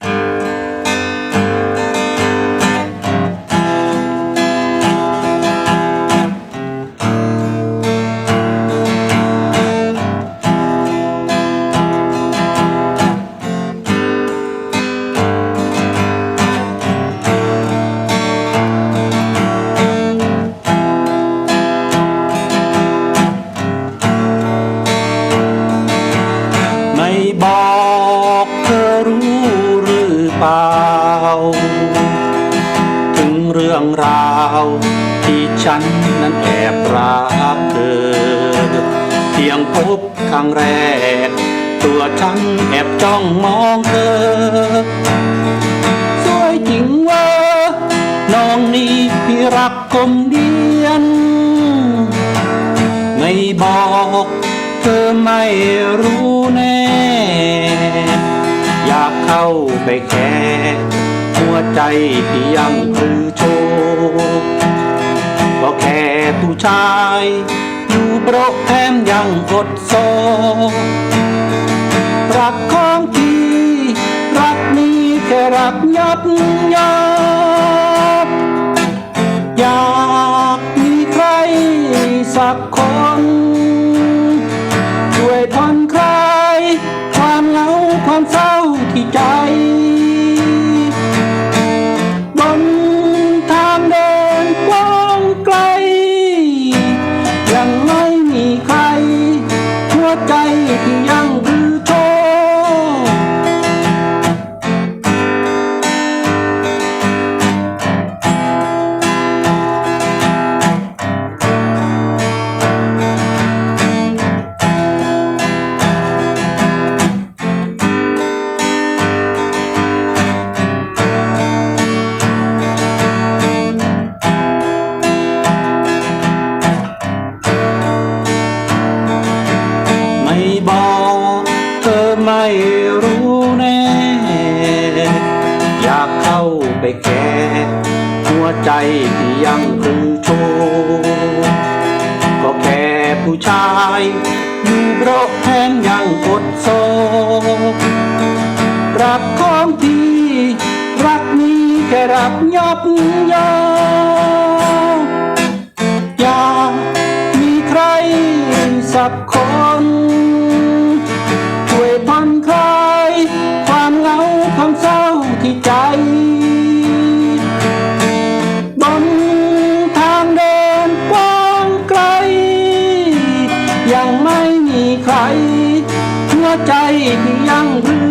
ไรื่องราว ที่ฉันนั้นแอบรักเธอ เพียงพบครั้งแรก ตัวฉันแอบจ้องมองเธอ สวยจริงว่า น้องนี่พี่รักคมเดียน ไม่บอกเธอไม่รู้แน่ อยากเข้าไปแค่ ใจที่ยังคือโชว์ก็แค่ผู้ชาย อยู่โปรแถมยังอดโซรักของพี่รักนี้แค่รักยับยับอยากมีใครสักคนช่วยผ่อนคลายความเหงาความเศร้า ไปแค่หัวใจที่ยังคือโชว์ก็แค่ผู้ชายอยู่โรคแทนยังกดโซรักของพี่รักนี้แค่รักยับยั้งอยากมีใครสักคน ใจที่ยังรือ